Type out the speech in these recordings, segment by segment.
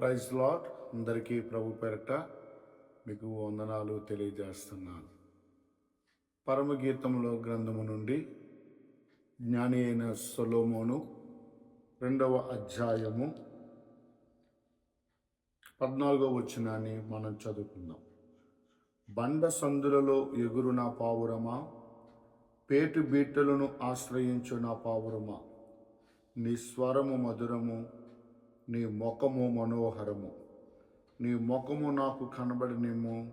Praise lot అందరికీ ప్రభు పెరట మీకు వందనాలు తెలియజేస్తున్నాను. పరమగీతంలో గ్రంథము నుండి జ్ఞాని అయిన సొలోమోను రెండవ అధ్యాయము పద్నాలుగో వచ్చినాన్ని మనం చదువుకుందాం. బండ సందులలో ఎగురు నా పావురమా? పేటు బీటలను ఆశ్రయించు నా పావురమా? నీ స్వరము మధురము నీ ముఖము మనోహరము. నీ ముఖము నాకు కనబడినేమో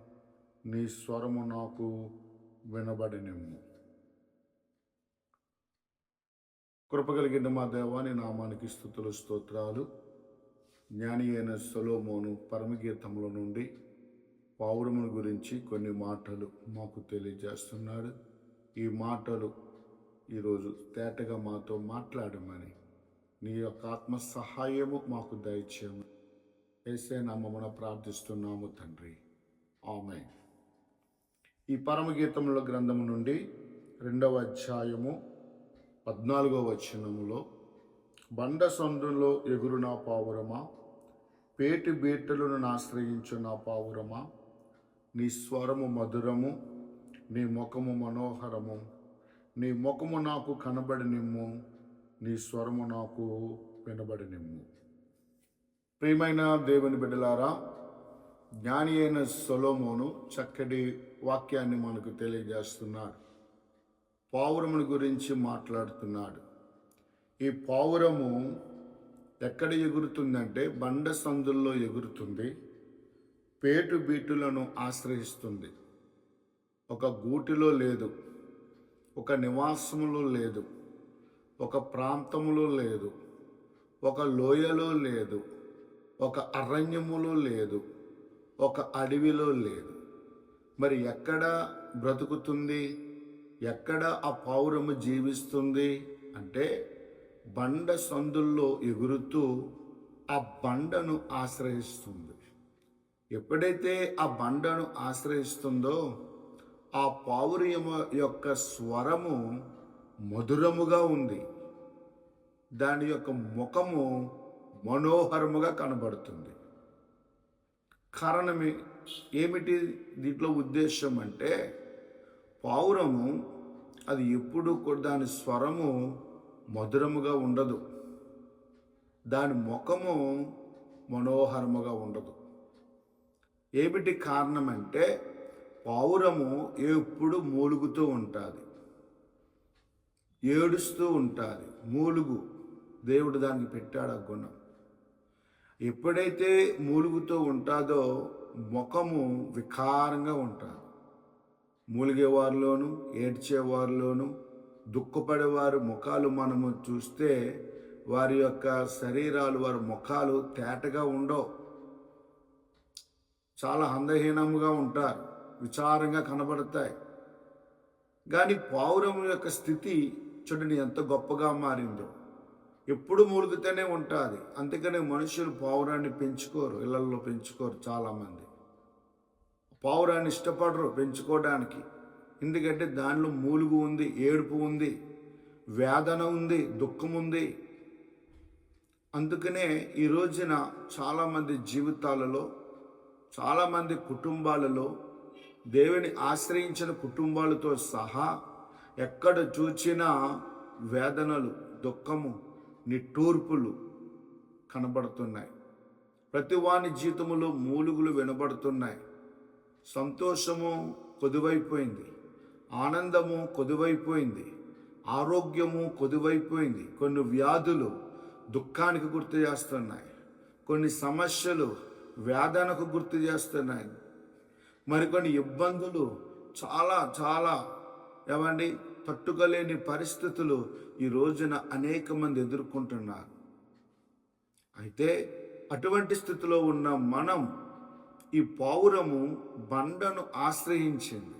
నీ స్వరము నాకు వినబడినేమో. కృపగలిగిన మా దేవాని నామానికి స్థుతులు స్తోత్రాలు. జ్ఞాని అయిన సొలోమోను పరమగీతముల నుండి పావురముల గురించి కొన్ని మాటలు మాకు తెలియజేస్తున్నాడు. ఈ మాటలు ఈరోజు తేటగా మాతో మాట్లాడమని నీ యొక్క ఆత్మ సహాయము మాకు దయచేయము. ఏసే నామమున ప్రార్థిస్తున్నాము తండ్రి. ఆమె ఈ పరమగీతముల గ్రంథము నుండి రెండవ అధ్యాయము పద్నాలుగవ వచనములో బండ సందులో ఎగురు నా పావురమా? పేటి బీటలను ఆశ్రయించు నా పావురమా? నీ స్వరము మధురము నీ ముఖము మనోహరము నీ ముఖము నాకు కనబడినిమ్ము. నీ స్వరము నాకు వినబడినిమ్ము. ప్రియమైన దేవుని బిడ్డలారా జ్ఞాని అయిన సొలోమోను చక్కటి వాక్యాన్ని మనకు తెలియజేస్తున్నాడు. పావురముని గురించి మాట్లాడుతున్నాడు. ఈ పావురము ఎక్కడ ఎగురుతుందంటే బండ సందుల్లో ఎగురుతుంది పేటు బీటులను ఆశ్రయిస్తుంది. ఒక గూటిలో లేదు ఒక నివాసములో లేదు. ఒక ప్రాంతములో లేదు ఒక లోయలో లేదు ఒక అరణ్యములో లేదు ఒక అడవిలో లేదు. మరి ఎక్కడ బ్రతుకుతుంది? ఎక్కడ ఆ పౌరము జీవిస్తుంది? అంటే బండ సందుల్లో ఎగురుతూ ఆ బండను ఆశ్రయిస్తుంది. ఎప్పుడైతే ఆ బండను ఆశ్రయిస్తుందో ఆ పావురము యొక్క స్వరము మధురముగా ఉంది. దాని యొక్క ముఖము మనోహరముగా కనబడుతుంది. కారణం ఏమిటి? దీంట్లో ఉద్దేశం అంటే పావురము అది ఎప్పుడు కూడా దాని స్వరము మధురముగా ఉండదు. దాని ముఖము మనోహరముగా ఉండదు. ఏమిటి కారణం అంటే పావురము ఎప్పుడు మూలుగుతూ ఉంటుంది. ఏడుస్తూ ఉంటుంది. మూలుగు. దేవుడు దానికి పెట్టాడు ఆ గుణం. ఎప్పుడైతే మూలుగుతూ ఉంటుందో ముఖము వికారంగా ఉంటుంది మూలిగేవారిలోను ఏడ్చేవారిలోను దుఃఖపడేవారి ముఖాలు మనము చూస్తే వారి యొక్క శరీరాలు వారి ముఖాలు తేటగా ఉండవు. చాలా అందహీనంగా ఉంటారు. విచారంగా కనబడతాయి. కానీ పావురం యొక్క స్థితి చూడండి ఎంత గొప్పగా మారిందో. ఎప్పుడు మూలుగుతూనే ఉంటుంది. అందుకనే మనుషులు పావురాన్ని పెంచుకోరు ఇళ్ళలో పెంచుకోరు చాలామంది. పావురాన్ని ఇష్టపడరు పెంచుకోవడానికి. ఎందుకంటే దానిలో మూలుగు ఉంది ఏడుపు ఉంది వేదన ఉంది దుఃఖం ఉంది. అందుకనే ఈ రోజున చాలామంది జీవితాలలో చాలామంది కుటుంబాలలో దేవుని ఆశ్రయించిన కుటుంబాలతో సహా ఎక్కడ చూచినా వేదనలు దుఃఖము నిట్టూర్పులు కనబడుతున్నాయి. ప్రతివాని జీవితంలో మూలుగులు వినబడుతున్నాయి. సంతోషము కొదువైపోయింది. ఆనందము కొదువైపోయింది. ఆరోగ్యము కొదువైపోయింది. కొన్ని వ్యాధులు దుఃఖానికి గుర్తు చేస్తున్నాయి. కొన్ని సమస్యలు వేదనకు గుర్తు చేస్తున్నాయి. మరికొన్ని ఇబ్బందులు చాలా చాలా ఏమండి? తట్టుకోలేని పరిస్థితులు ఈ రోజున అనేక మంది ఎదుర్కొంటున్నారు. అయితే అటువంటి స్థితిలో ఉన్న మనం ఈ పావురము బండను ఆశ్రయించింది.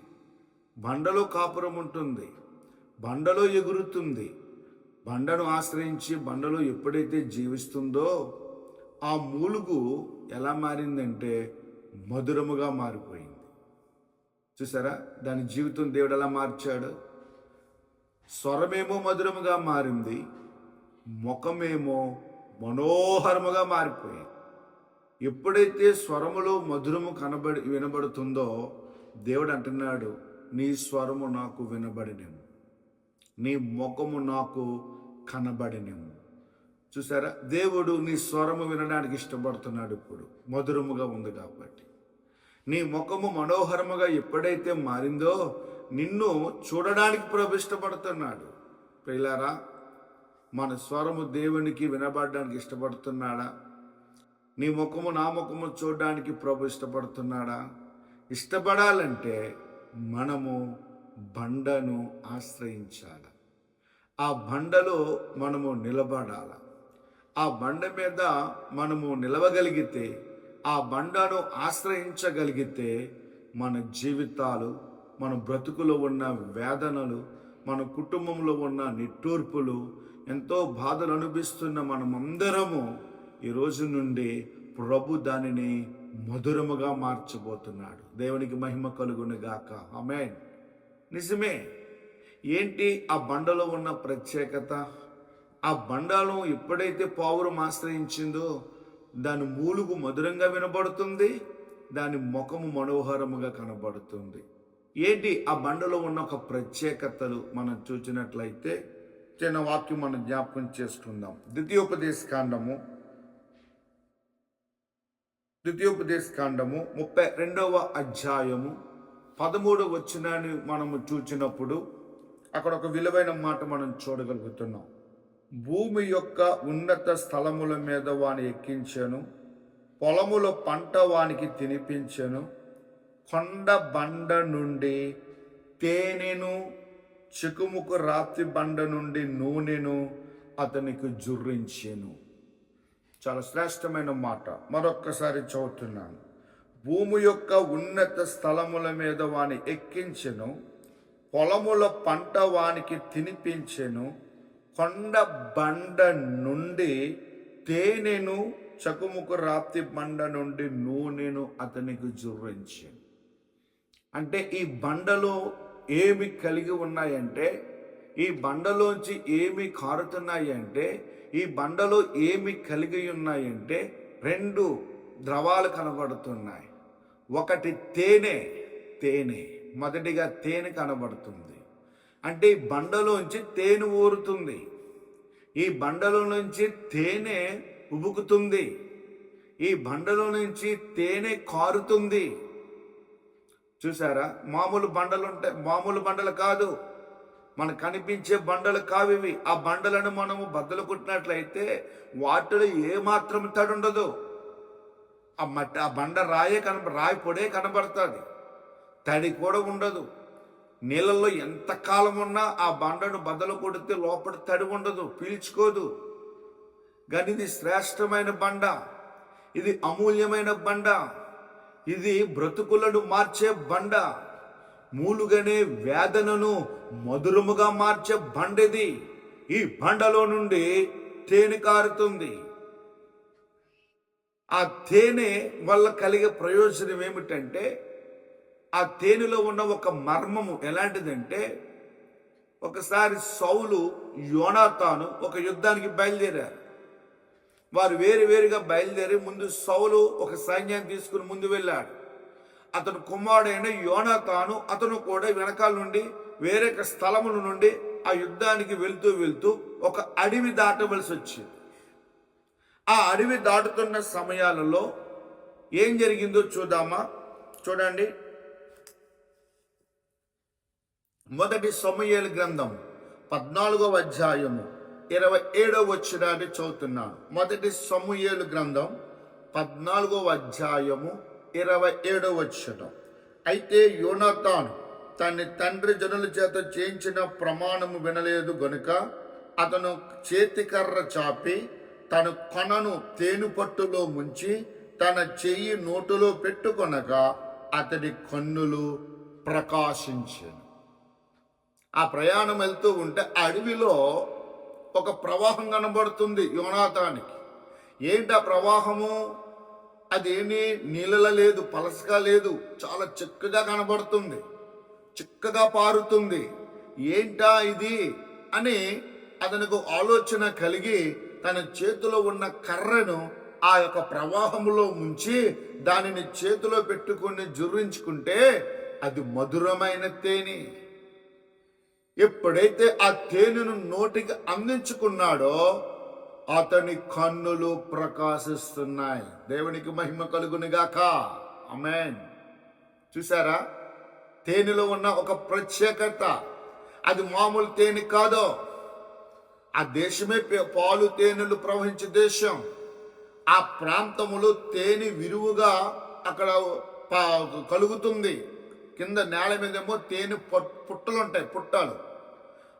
బండలో కాపురం ఉంటుంది. బండలో ఎగురుతుంది. బండను ఆశ్రయించి బండలో ఎప్పుడైతే జీవిస్తుందో ఆ మూలుగు ఎలా మారిందంటే మధురముగా మారిపోయింది. చూసారా? దాని జీవితం దేవుడు ఎలా మార్చాడు? స్వరమేమో మధురముగా మారింది ముఖమేమో మనోహరముగా మారిపోయింది. ఎప్పుడైతే స్వరములో మధురము కనబడి వినబడుతుందో దేవుడు అంటున్నాడు నీ స్వరము నాకు వినబడినేము నీ ముఖము నాకు కనబడినేము చూసారా? దేవుడు నీ స్వరము వినడానికి ఇష్టపడుతున్నాడు ఇప్పుడు. మధురముగా ఉంది కాబట్టి. నీ ముఖము మనోహరముగా ఎప్పుడైతే మారిందో నిన్ను చూడడానికి ప్రభు ఇష్టపడుతున్నాడు. ప్రియులారా మన స్వరము దేవునికి వినబడడానికి ఇష్టపడుతున్నాడా? నీ ముఖము నా ముఖము చూడడానికి ప్రభు ఇష్టపడుతున్నాడా? ఇష్టపడాలంటే మనము బండను ఆశ్రయించాలి. ఆ బండలో మనము నిలబడాల. ఆ బండ మీద మనము నిలవగలిగితే ఆ బండను ఆశ్రయించగలిగితే మన జీవితాలు మన బ్రతుకులో ఉన్న వేదనలు మన కుటుంబంలో ఉన్న నిట్టూర్పులు ఎంతో బాధలు అనిపిస్తున్న మనమందరము ఈ రోజు నుండి ప్రభు దానిని మధురముగా మార్చబోతున్నాడు. దేవునికి మహిమ కలుగును గాక. ఆమెన్. నిజమే. ఏంటి ఆ బండలో ఉన్న ప్రత్యేకత? ఆ బండలను ఎప్పుడైతే పావురం ఆశ్రయించిందో దాని మూలుగు మధురంగా వినబడుతుంది దాని ముఖము మనోహరముగా కనబడుతుంది. ఏంటి? ఆ బండలో ఉన్న ఒక ప్రత్యేకతలు మనం చూసినట్లయితే చిన్న వాక్యం మనం జ్ఞాపకం చేసుకుందాం. ద్వితీయోపదేశ కాండము. ద్వితీయోపదేశ కాండము ముప్పై రెండవ అధ్యాయము. పదమూడవ వచ్చినాన్ని మనము చూచినప్పుడు అక్కడ ఒక విలువైన మాట మనం చూడగలుగుతున్నాం. భూమి యొక్క ఉన్నత స్థలముల మీద వాని ఎక్కించాను పొలములో పంట వానికి తినిపించాను కొండ బండ నుండి తేనెను చికుముకు రాతి బండ నుండి నూనెను అతనికి జుర్రించాను. చాలా శ్రేష్టమైన మాట. మరొక్కసారి చదువుతున్నాను. భూమి యొక్క ఉన్నత స్థలముల మీద వాని ఎక్కించెను పొలముల పంట వానికి తినిపించెను కొండ బండ నుండి తేనెను చకుముకు రాతి బండ నుండి నూనెను అతనికి జుర్రించాను. అంటే ఈ బండలో ఏమి కలిగి ఉన్నాయంటే ఈ బండలోంచి ఏమి కారుతున్నాయి అంటే ఈ బండలో ఏమి కలిగి ఉన్నాయంటే రెండు ద్రవాలు కనబడుతున్నాయి. ఒకటి తేనె తేనె మొదటిగా తేనె కనబడుతుంది. అంటే ఈ బండలోంచి తేనె ఊరుతుంది. ఈ బండలో నుంచి తేనె ఉబుకుతుంది. ఈ బండలో నుంచి తేనె కారుతుంది. చూసారా మామూలు బండలు ఉంటాయి మామూలు బండలు కాదు. మనకు కనిపించే బండలు కావివి. ఆ బండలను మనము బద్దలు కొట్టినట్లయితే వాటిలో ఏమాత్రం తడి ఉండదు. ఆ మట్టి ఆ బండ రాయే కన రాయి పొడే కనబడుతుంది. తడి కూడా ఉండదు. నీళ్ళల్లో ఎంత కాలం ఉన్నా ఆ బండను బద్దలు కొడితే లోపల తడి ఉండదు పీల్చుకోదు. కానీ ఇది శ్రేష్టమైన బండ. ఇది అమూల్యమైన బండ. ఇది బ్రతుకులను మార్చే బండ. మూలుగనే వేదనను మధురముగా మార్చే బండిది. ఈ బండలో నుండి తేనె కారుతుంది. ఆ తేనె వల్ల కలిగే ప్రయోజనం ఏమిటంటే ఆ తేనెలో ఉన్న ఒక మర్మము ఎలాంటిదంటే ఒకసారి సౌలు యోనాతాను ఒక యుద్ధానికి బయలుదేరారు. వారు వేరు వేరుగా బయలుదేరి ముందు సౌలు ఒక సైన్యాన్ని తీసుకుని ముందు వెళ్ళాడు. అతను కుమారుడైన యోనాతాను అతను కూడా వెనకాల నుండి వేరే స్థలముల నుండి ఆ యుద్ధానికి వెళ్తూ వెళ్తూ ఒక అడవి దాటవలసి వచ్చింది. ఆ అడవి దాటుతున్న సమయాలలో ఏం జరిగిందో చూద్దామా? చూడండి. మొదటి సమయలు గ్రంథం పద్నాలుగవ అధ్యాయము. ఇరవై ఏడవ వచ్చినాన్ని చదువుతున్నాను. మొదటి సమూహేలు గ్రంథం పద్నాలుగవ అధ్యాయము ఇరవై ఏడవ వచ్చిన అయితే యోనాతాను తన తండ్రి జనుల చేత చేయించిన ప్రమాణము వినలేదు గనుక అతను చేతికర్ర చాపి తన కొనను తేను పట్టులో ముంచి తన చెయ్యి నోటులో పెట్టుకొనగా అతడి కన్నులు ప్రకాశించాను. ఆ ప్రయాణం వెళ్తూ ఉంటే అడవిలో ఒక ప్రవాహం కనబడుతుంది యోనాథానికి ఏంటి ఆ ప్రవాహము? అదేమీ నీళ్ళలో లేదు పలసగా లేదు చాలా చిక్కగా కనబడుతుంది చిక్కగా పారుతుంది. ఏంటా ఇది అని అతనికి ఆలోచన కలిగి తన చేతిలో ఉన్న కర్రను ఆ యొక్క ప్రవాహములో ముంచి దానిని చేతిలో పెట్టుకొని జుర్రించుకుంటే అది మధురమైన తేనె. ఎప్పుడైతే ఆ తేనెను నోటికి అందించుకున్నాడో అతని కన్నులు ప్రకాశిస్తున్నాయి. దేవునికి మహిమ కలుగునిగాక. అమెన్ చూసారా తేనెలో ఉన్న ఒక ప్రత్యేకత. అది మామూలు తేనె కాదు. ఆ దేశమే పే- పాలు తేనెలు ప్రవహించే దేశం. ఆ ప్రాంతములో తేనె విరువుగా అక్కడ కలుగుతుంది. కింద నేల మీదేమో తేనె పుట్టలు ఉంటాయి పుట్టలు.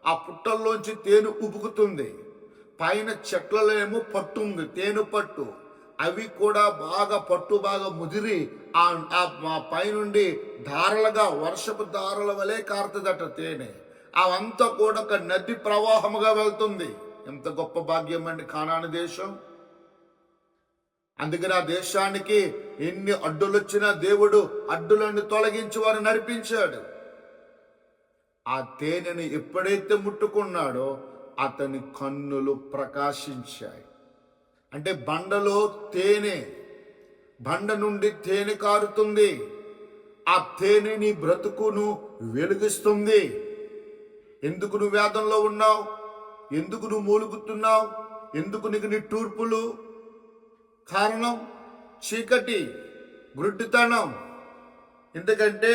ఆ పుట్టల్లోంచి తేనె ఉబుకుతుంది. పైన చెట్లలో ఏమో పట్టు ఉంది తేనె పట్టు. అవి కూడా బాగా పట్టు బాగా ముదిరి ఆ ఆ పైనుండి ధారలుగా వర్షపు ధారల వలె కారుతుందట తేనె. అవంతా కూడా ఒక నది ప్రవాహముగా వెళ్తుంది. ఎంత గొప్ప భాగ్యం అండి కానాని దేశం. అందుకని ఆ దేశానికి ఎన్ని అడ్డులు వచ్చినా దేవుడు అడ్డులను తొలగించి వారు నడిపించాడు. ఆ తేనెను ఎప్పుడైతే ముట్టుకున్నాడో అతని కన్నులు ప్రకాశించాయి. అంటే బండలో తేనె బండ నుండి తేనె కారుతుంది. ఆ తేనె నీ బ్రతుకును వెలిగిస్తుంది. ఎందుకు నువ్వు వేదంలో ఉన్నావు? ఎందుకు నువ్వు మూలుగుతున్నావు? ఎందుకు నీకు నీ టూర్పులు? కారణం చీకటి గుడ్డితనం ఎందుకంటే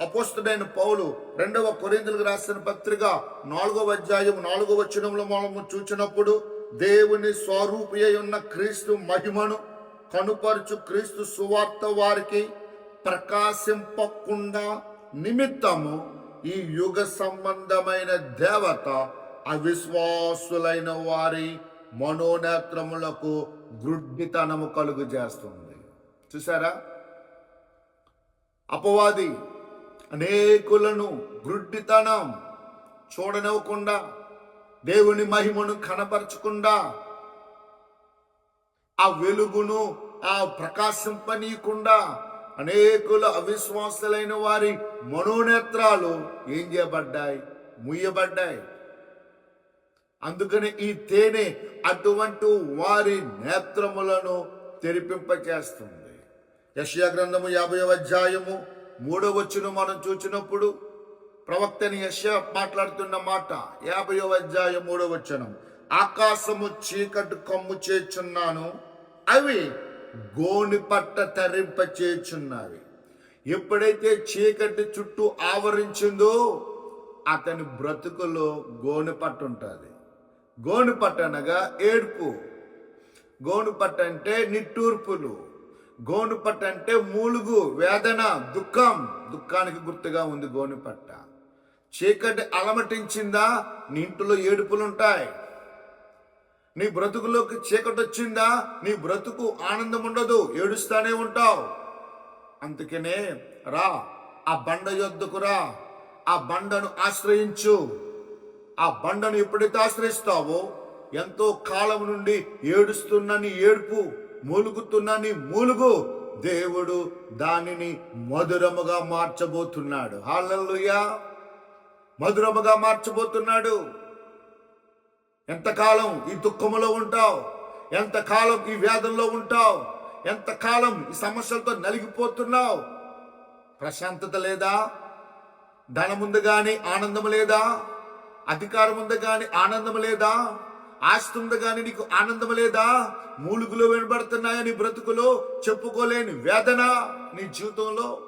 అపోస్తుడైన పౌలు రెండవ కొరిందులకు రాసిన పత్రిక నాలుగవ అధ్యాయం నాలుగవ వచనంలో మనము చూచినప్పుడు దేవుని స్వరూపి ఉన్న క్రీస్తు మహిమను కనుపరుచు క్రీస్తు సువార్త వారికి ప్రకాశింపకుండా నిమిత్తము ఈ యుగ సంబంధమైన దేవత అవిశ్వాసులైన వారి మనోనేత్రములకు గ్రుడ్డితనము కలుగు చేస్తుంది చూసారా అపవాది అనేకులను గ్రుడ్డితనం చూడనివ్వకుండా దేవుని మహిమను కనపరచకుండా ఆ వెలుగును ఆ ప్రకాశింపనీయకుండా అనేకులు అవిశ్వాసులైన వారి మనోనేత్రాలు ఏం చేయబడ్డాయి? ముయ్యబడ్డాయి. అందుకని ఈ తేనె అటువంటి వారి నేత్రములను తెరిపింపకేస్తుంది యషయా గ్రంథము యాభై అధ్యాయము మూడో వచ్చును మనం చూచినప్పుడు ప్రవక్తని యశ మాట్లాడుతున్న మాట యాభై అధ్యాయం మూడో వచ్చనం ఆకాశము చీకటి కమ్ము చేచున్నాను అవి గోని పట్ట తరింప చేచున్నవి ఎప్పుడైతే చీకటి చుట్టూ ఆవరించిందో అతని బ్రతుకులో గోని పట్టు ఉంటుంది. గోని అనగా ఏడుపు. గోనుపట్టు అంటే నిట్టూర్పులు. గోనుపట్టు అంటే మూలుగు వేదన దుఃఖం. దుఃఖానికి గుర్తుగా ఉంది గోనుపట్ట. చీకటి అలమటించిందా? నీ ఇంటిలో ఏడుపులుంటాయి. నీ బ్రతుకులోకి చీకటి వచ్చిందా నీ బ్రతుకు ఆనందం ఉండదు ఏడుస్తానే ఉంటావు. అందుకనే రా ఆ బండ యొద్దకు రా. ఆ బండను ఆశ్రయించు. ఆ బండను ఎప్పుడైతే ఆశ్రయిస్తావో ఎంతో కాలం నుండి ఏడుస్తున్న నీ ఏడుపు మూలుగుతున్న నీ మూలుగు దేవుడు దానిని మధురముగా మార్చబోతున్నాడు. హాలల్లుయా! మధురముగా మార్చబోతున్నాడు. ఎంతకాలం ఈ దుఃఖములో ఉంటావు? ఎంతకాలం ఈ వేదంలో ఉంటావు? ఎంతకాలం ఈ సమస్యలతో నలిగిపోతున్నావు? ప్రశాంతత లేదా? ధనముందు కానీ ఆనందం లేదా? అధికారం ఉంది కానీ ఆనందం లేదా? ఆస్తి ఉంది కానీ నీకు ఆనందం లేదా? మూలుగులు వినబడుతున్నాయా నీ బ్రతుకులో? చెప్పుకోలేని వేదన నీ జీవితంలో?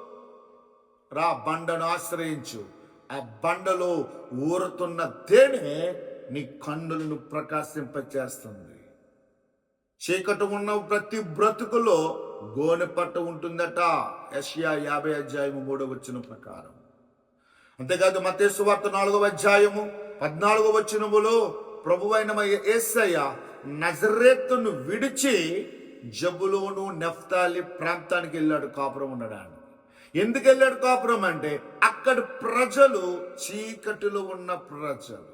రా బండను ఆశ్రయించు. ఆ బండలో ఊరుతున్న తేనె నీ కన్నులను ప్రకాశింపచేస్తుంది. చీకటి ఉన్న ప్రతి బ్రతుకులో గోనె పట్ట ఉంటుందట. యష్యా యాభై అధ్యాయము మూడవ వచ్చిన ప్రకారం. అంతేకాదు మతేసు వార్త నాలుగవ అధ్యాయము పద్నాలుగో వచనములో ప్రభువైన ఏసయ్య నజరేత్తును విడిచి జబులోను నెఫ్తాలి ప్రాంతానికి వెళ్ళాడు కాపురం ఉండడానికి. ఎందుకు వెళ్ళాడు కాపురం అంటే అక్కడ ప్రజలు చీకటిలో ఉన్న ప్రజలు.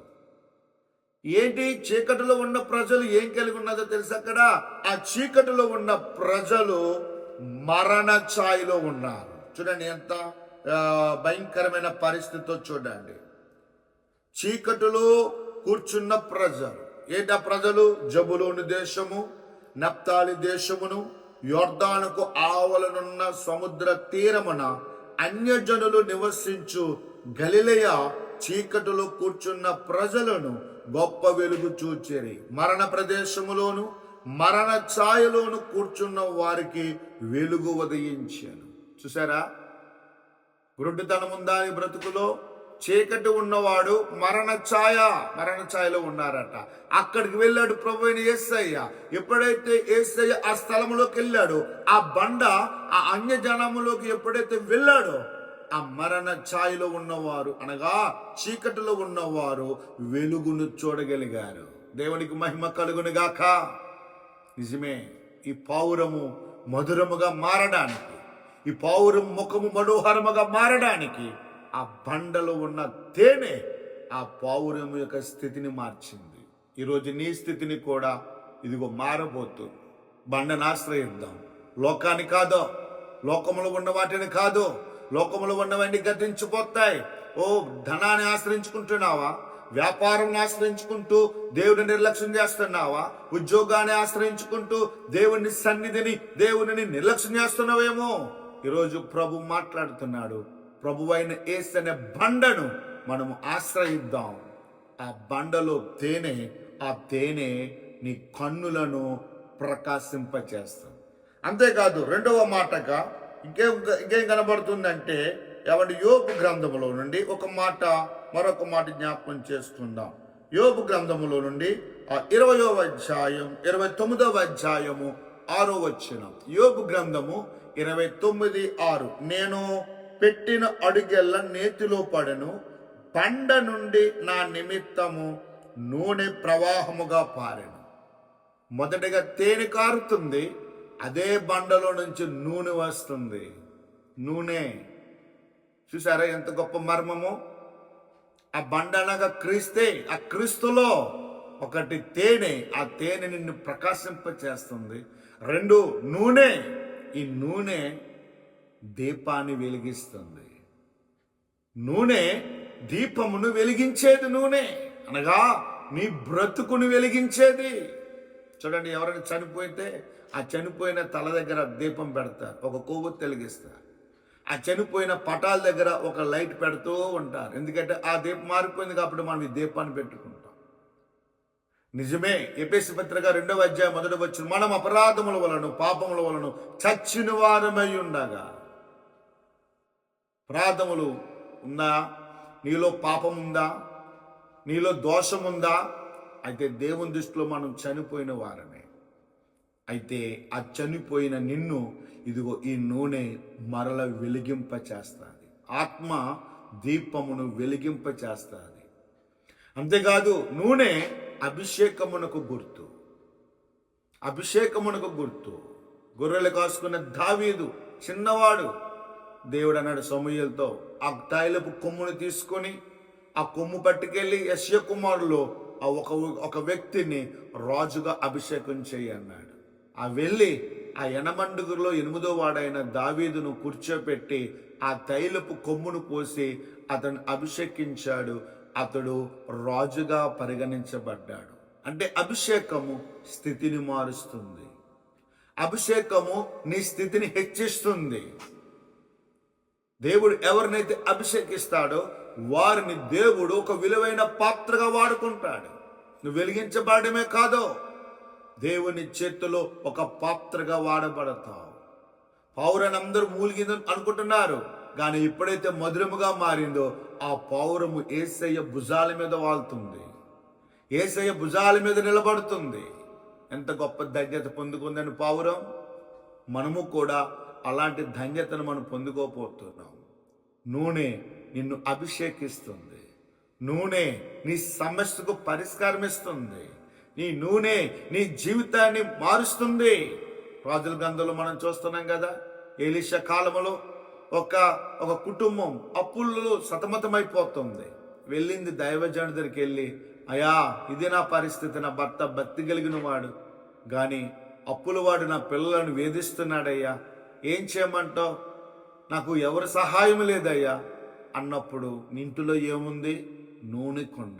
ఏంటి చీకటిలో ఉన్న ప్రజలు ఏం కలిగి ఉన్నదో తెలుసు అక్కడ? ఆ చీకటిలో ఉన్న ప్రజలు మరణ ఛాయిలో ఉన్నారు. చూడండి ఎంత భయంకరమైన పరిస్థితితో చూడండి. చీకటిలో కూర్చున్న ప్రజలు. ఏంటా ప్రజలు? జబులోని దేశము నప్తాలి దేశమును యోర్దానుకు ఆవలనున్న సముద్ర తీరమున అన్యజనులు నివసించు గలిలయ చీకటిలో కూర్చున్న ప్రజలను గొప్ప వెలుగు చూచేరి. మరణ ప్రదేశములోను మరణ ఛాయలోను కూర్చున్న వారికి వెలుగు ఉదయించాను. చూసారా? గురుడితనం ఉందా ఈ బ్రతుకులో? చీకటి ఉన్నవాడు మరణ ఛాయ మరణ ఛాయలో ఉన్నారట. అక్కడికి వెళ్ళాడు ప్రభు అయిన ఏసయ్య. ఎప్పుడైతే ఏసయ్య ఆ స్థలంలోకి వెళ్ళాడు ఆ బండ ఆ అన్య జనములోకి ఎప్పుడైతే వెళ్ళాడో ఆ మరణ ఛాయలో ఉన్నవారు అనగా చీకటిలో ఉన్నవారు వెలుగును చూడగలిగారు. దేవునికి మహిమ కలుగునుగాక. నిజమే ఈ పావురము మధురముగా మారడానికి ఈ పావురం ముఖము మనోహరముగా మారడానికి ఆ బండలో ఉన్న తేనె ఆ పావురం యొక్క స్థితిని మార్చింది. ఈరోజు నీ స్థితిని కూడా ఇదిగో మారబోతు. బండను ఆశ్రయిద్దాం. లోకాన్ని కాదో లోకములో ఉన్న వాటిని కాదు లోకములు ఉన్నవన్నీ గతించిపోతాయి. ఓ ధనాన్ని ఆశ్రయించుకుంటున్నావా? వ్యాపారం ఆశ్రయించుకుంటూ దేవుని నిర్లక్ష్యం చేస్తున్నావా? ఉద్యోగాన్ని ఆశ్రయించుకుంటూ దేవుని సన్నిధిని దేవుని నిర్లక్ష్యం చేస్తున్నావేమో? ఈరోజు ప్రభు మాట్లాడుతున్నాడు. ప్రభువైన ఏసనే బండను మనము ఆశ్రయిద్దాం. ఆ బండలో తేనె ఆ తేనె నీ కన్నులను ప్రకాశింపచేస్తాం. అంతేకాదు రెండవ మాటగా ఇంకేం ఇంకేం కనబడుతుందంటే ఏమంటే యోపు గ్రంథములో నుండి ఒక మాట మరొక మాట జ్ఞాపకం చేసుకుందాం యోపు గ్రంథములో నుండి ఆ ఇరవయో అధ్యాయం ఇరవై తొమ్మిదవ అధ్యాయము ఆరో వచ్చిన యోపు గ్రంథము ఇరవై తొమ్మిది ఆరు. నేను పెట్టిన అడుగెల్ల నేతిలో పడెను. పండ నుండి నా నిమిత్తము నూనె ప్రవాహముగా పారెను. మొదటగా తేనె కారుతుంది. అదే బండలో నుంచి నూనె వస్తుంది. నూనె. చూసారా ఎంత గొప్ప మర్మము? ఆ బండ అనగా క్రీస్తే ఆ క్రీస్తులో ఒకటి తేనె. ఆ తేనె నిన్ను ప్రకాశింప చేస్తుంది రెండు నూనె. ఈ నూనె దీపాన్ని వెలిగిస్తుంది. నూనె దీపమును వెలిగించేది నూనె. అనగా నీ బ్రతుకును వెలిగించేది. చూడండి ఎవరైనా చనిపోతే ఆ చనిపోయిన తల దగ్గర దీపం పెడతారు ఒక కొవ్వు వెలిగిస్తారు ఆ చనిపోయిన పటాల దగ్గర ఒక లైట్ పెడుతూ ఉంటారు. ఎందుకంటే ఆ దీపం మారిపోయింది కాబట్టి మనం ఈ దీపాన్ని పెట్టుకుంటాం. నిజమే ఎపిసి పత్రిక రెండవ అధ్యాయం మొదటి వచ్చిన మనం అపరాధముల వలన పాపముల వలన చచ్చిన వారమై ఉండగా ప్రార్థములు ఉందా నీలో పాపం ఉందా నీలో దోషం ఉందా అయితే దేవుని దృష్టిలో మనం చనిపోయిన వారమే. అయితే ఆ చనిపోయిన నిన్ను ఇదిగో ఈ నూనె మరల వెలిగింప చేస్తుంది ఆత్మ దీపమును వెలిగింప చేస్తుంది అంతేకాదు నూనె అభిషేకమునకు గుర్తు. అభిషేకమునకు గుర్తు. గొర్రెలు కాసుకున్న దావీదు చిన్నవాడు. దేవుడు అన్నాడు సమూహలతో ఆ తైలపు కొమ్మును తీసుకొని ఆ కొమ్ము పట్టుకెళ్ళి యశ్య కుమారులు ఆ ఒక ఒక వ్యక్తిని రాజుగా అభిషేకం చేయి అన్నాడు. ఆ వెళ్ళి ఆ ఎనమండుగులో ఎనిమిదో వాడైన దావీదును కూర్చోపెట్టి ఆ తైలపు కొమ్మును పోసి అతను అభిషేకించాడు. అతడు రాజుగా పరిగణించబడ్డాడు. అంటే అభిషేకము స్థితిని మారుస్తుంది. అభిషేకము నీ స్థితిని హెచ్చిస్తుంది. దేవుడు ఎవరినైతే అభిషేకిస్తాడో వారిని దేవుడు ఒక విలువైన పాత్రగా వాడుకుంటాడు. నువ్వు వెలిగించబడమే కాదో దేవుని చేతిలో ఒక పాత్రగా వాడబడతావు. పౌరని అందరూ మూలిగిందని అనుకుంటున్నారు కానీ ఎప్పుడైతే మధురముగా మారిందో ఆ పౌరము ఏసయ్య భుజాల మీద వాళ్తుంది. ఏసయ్య భుజాల మీద నిలబడుతుంది. ఎంత గొప్ప ధన్యత పొందుకుందని పావురం? మనము కూడా అలాంటి ధన్యతను మనం పొందుకోపోతున్నాం నూనె నిన్ను అభిషేకిస్తుంది. నూనె నీ సమస్యకు పరిష్కారం ఇస్తుంది నీ నూనె నీ జీవితాన్ని మారుస్తుంది. రాజుల గ్రంథంలో మనం చూస్తున్నాం కదా ఏలిష కాలంలో ఒక ఒక కుటుంబం అప్పుల్లో సతమతమైపోతుంది. వెళ్ళింది దైవజన దగ్గరికి వెళ్ళి అయా ఇది నా పరిస్థితి నా భర్త భక్తి కలిగిన వాడు కానీ అప్పులవాడు నా పిల్లలను వేధిస్తున్నాడయ్యా. ఏం చేయమంటావు? నాకు ఎవరి సహాయం లేదయ్యా. అన్నప్పుడు ఇంటిలో ఏముంది? నూనె కొండ.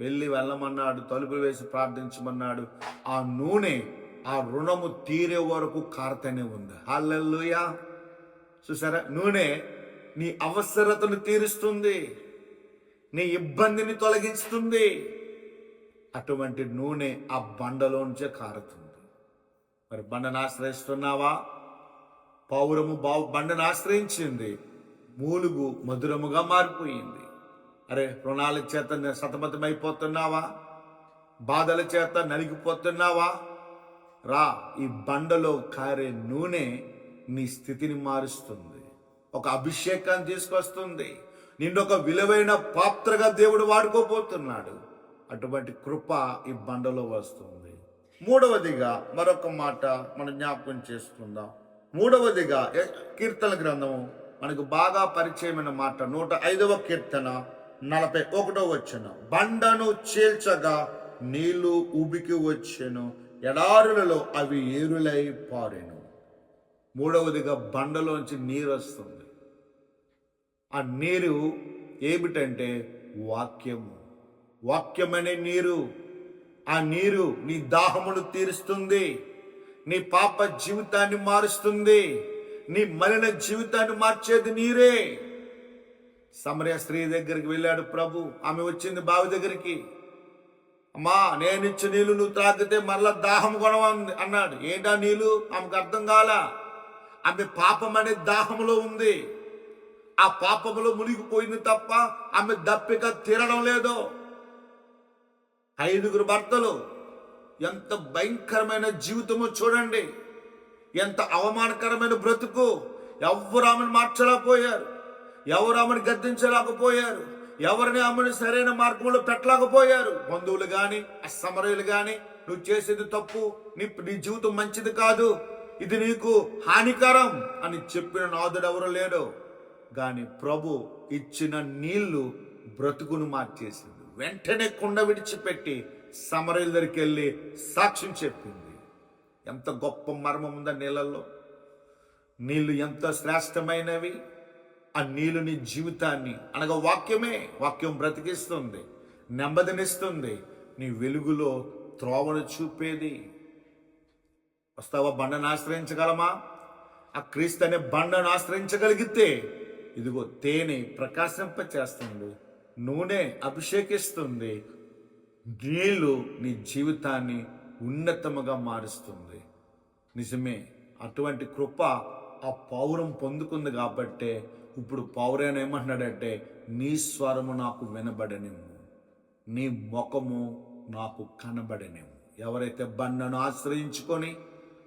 వెళ్ళి వెళ్ళమన్నాడు తలుపులు వేసి ప్రార్థించమన్నాడు. ఆ నూనె ఆ రుణము తీరే వరకు కారుతూనే ఉంది. హల్లెల్లుయా చూసారా? నూనె నీ అవసరతను తీరుస్తుంది. నీ ఇబ్బందిని తొలగిస్తుంది. అటువంటి నూనె ఆ బండలోంచే కారుతుంది. మరి బండను ఆశ్రయిస్తున్నావా? పౌరము బావు బండను ఆశ్రయించింది. మూలుగు మధురముగా మారిపోయింది. అరే రుణాల చేత సతమతమైపోతున్నావా? బాధల చేత నలిగిపోతున్నావా? రా ఈ బండలో కారే నూనె నీ స్థితిని మారుస్తుంది. ఒక అభిషేకాన్ని తీసుకొస్తుంది. నిన్ను ఒక విలువైన పాత్రగా దేవుడు వాడుకోబోతున్నాడు. అటువంటి కృప ఈ బండలో వస్తుంది. మూడవదిగా మరొక మాట మనం జ్ఞాపకం చేసుకుందాం. మూడవదిగా కీర్తన గ్రంథము? మనకు బాగా పరిచయమైన మాట నూట ఐదవ కీర్తన నలభై ఒకటో వచ్చిన బండను చీల్చగా నీళ్ళు ఉబికి వచ్చెను ఎడారులలో అవి ఏరులై పారెను. మూడవదిగా బండలోంచి నీరు వస్తుంది. ఆ నీరు ఏమిటంటే వాక్యము. వాక్యమనే నీరు. ఆ నీరు నీ దాహమును తీరుస్తుంది. నీ పాప జీవితాన్ని మారుస్తుంది. నీ మలిన జీవితాన్ని మార్చేది నీరే. సమరయ స్త్రీ దగ్గరికి వెళ్ళాడు ప్రభు. ఆమె వచ్చింది బావి దగ్గరికి. అమ్మా నేను ఇచ్చే నీళ్ళు నువ్వు తాగితే మరలా దాహం కొనవంది అన్నాడు. ఏంటా నీళ్ళు? ఆమెకు అర్థం కాల? ఆమె పాపం అనే దాహములో ఉంది. ఆ పాపములో మునిగిపోయింది తప్ప ఆమె దప్పిక తీరడం లేదు. ఐదుగురు భర్తలు ఎంత భయంకరమైన జీవితమో చూడండి. ఎంత అవమానకరమైన బ్రతుకు. ఎవరు ఆమెను మార్చలేకపోయారు? ఎవరు ఆమెను గద్దించలేకపోయారు? ఎవరిని ఆమెను సరైన మార్గంలో పెట్టలేకపోయారు? బంధువులు కానీ అసమరయులు కానీ నువ్వు చేసేది తప్పు నీ నీ జీవితం మంచిది కాదు. ఇది నీకు హానికరం అని చెప్పిన నాదుడు ఎవరు లేడు. కానీ ప్రభు ఇచ్చిన నీళ్ళు బ్రతుకును మార్చేసింది. వెంటనే కుండ విడిచిపెట్టి సమరయుల దగ్గరికి వెళ్ళి సాక్ష్యం చెప్పింది. ఎంత గొప్ప మర్మం ఉందా నీళ్ళల్లో? నీళ్ళు ఎంత శ్రేష్టమైనవి? ఆ నీళ్ళు నీ జీవితాన్ని అనగా వాక్యమే. వాక్యం బ్రతికిస్తుంది నెమ్మదినిస్తుంది. నీ వెలుగులో త్రోవను చూపేది. వస్తావా బండను ఆశ్రయించగలమా? ఆ క్రీస్తు అనే బండను ఆశ్రయించగలిగితే ఇదిగో తేనె ప్రకాశింప చేస్తుంది నూనె అభిషేకిస్తుంది. నీళ్ళు నీ జీవితాన్ని ఉన్నతముగా మారుస్తుంది. నిజమే అటువంటి కృప ఆ పౌరం పొందుకుంది కాబట్టే ఇప్పుడు పౌరైన ఏమంటున్నాడంటే నీ స్వరము నాకు వినబడనేము నీ ముఖము నాకు కనబడనేము ఎవరైతే బండను ఆశ్రయించుకొని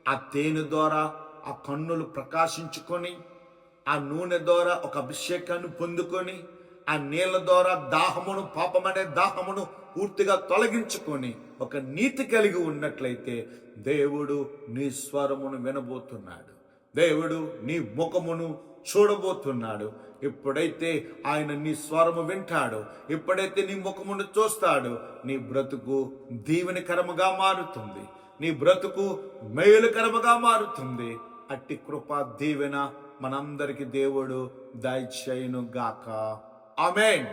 ఆ తేనె ద్వారా ఆ కన్నులు ప్రకాశించుకొని ఆ నూనె ద్వారా ఒక అభిషేకాన్ని పొందుకొని ఆ నీళ్ళ ద్వారా దాహమును పాపమనే దాహమును పూర్తిగా తొలగించుకొని ఒక నీతి కలిగి ఉన్నట్లయితే దేవుడు నీ స్వరమును వినబోతున్నాడు. దేవుడు నీ ముఖమును చూడబోతున్నాడు. ఎప్పుడైతే ఆయన నీ స్వరము వింటాడు ఎప్పుడైతే నీ ముఖమును చూస్తాడు నీ బ్రతుకు దీవెనకరముగా మారుతుంది. నీ బ్రతుకు మేలుకరముగా మారుతుంది. అట్టి కృపా దీవెన మనందరికీ దేవుడు దయచేయును గాక ఆమెన్